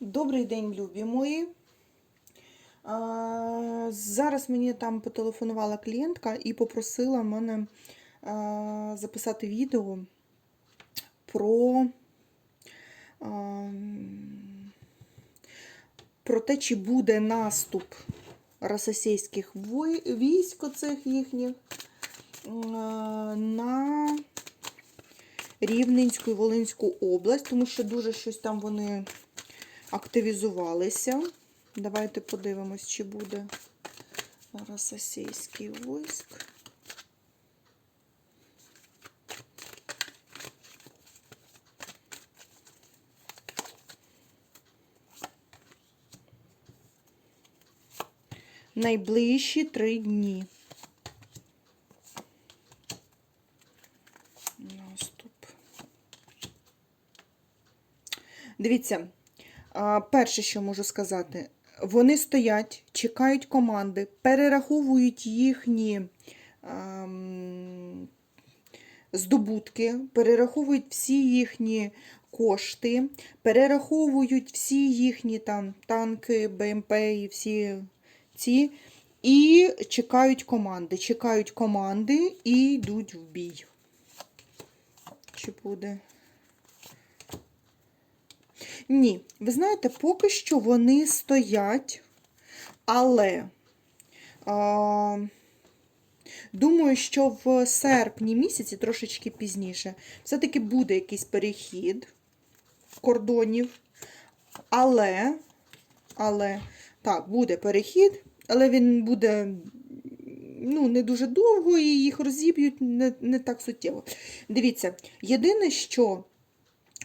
Добрий день, любі мої. Зараз мені там потелефонувала клієнтка і попросила мене записати відео про, про те, чи буде наступ російських військ оцих їхніх на Рівненську і Волинську область, тому що дуже щось там вони активізувалися. Давайте подивимось, чи буде російський військ. Найближчі три дні. Наступ. Дивіться, перше, що можу сказати, вони стоять, чекають команди, перераховують їхні ем, здобутки, перераховують всі їхні кошти, перераховують всі їхні там танки, БМП і всі ці. І чекають команди. Чекають команди і йдуть в бій. Чи буде? Ні, ви знаєте, поки що вони стоять, але а, думаю, що в серпні місяці, трошечки пізніше, все-таки буде якийсь перехід кордонів. Але, але, так, буде перехід, але він буде ну, не дуже довго і їх розіб'ють не, не так суттєво. Дивіться, єдине, що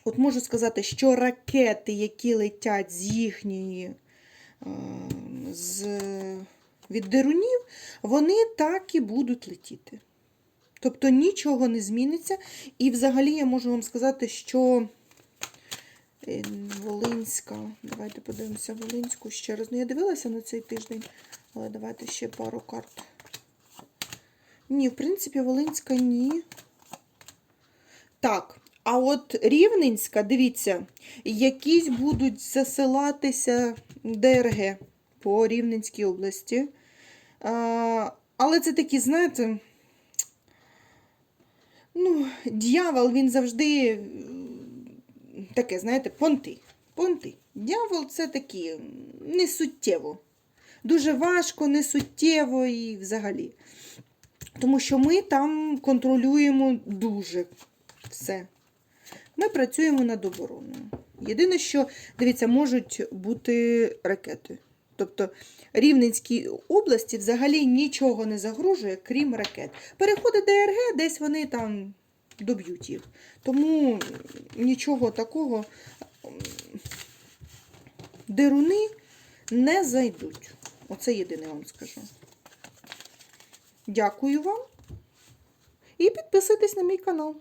От можу сказати, що ракети, які летять з їхньої е, з, від дерунів, вони так і будуть летіти. Тобто нічого не зміниться. І взагалі я можу вам сказати, що е, Волинська, давайте подивимося Волинську ще раз. Ну, я дивилася на цей тиждень, але давайте ще пару карт. Ні, в принципі, Волинська ні. Так. А от Рівненська, дивіться, якісь будуть засилатися ДРГ по Рівненській області. А, але це такі, знаєте, ну, дьявол, він завжди таке, знаєте, понти. Понти. Дьявол це такі не суттєво. Дуже важко, не суттєво і взагалі. Тому що ми там контролюємо дуже все. Ми працюємо над обороною. Єдине, що, дивіться, можуть бути ракети. Тобто Рівненській області взагалі нічого не загрожує, крім ракет. Переходить ДРГ, десь вони там доб'ють їх. Тому нічого такого деруни не зайдуть. Оце єдине вам скажу. Дякую вам. І підписуйтесь на мій канал.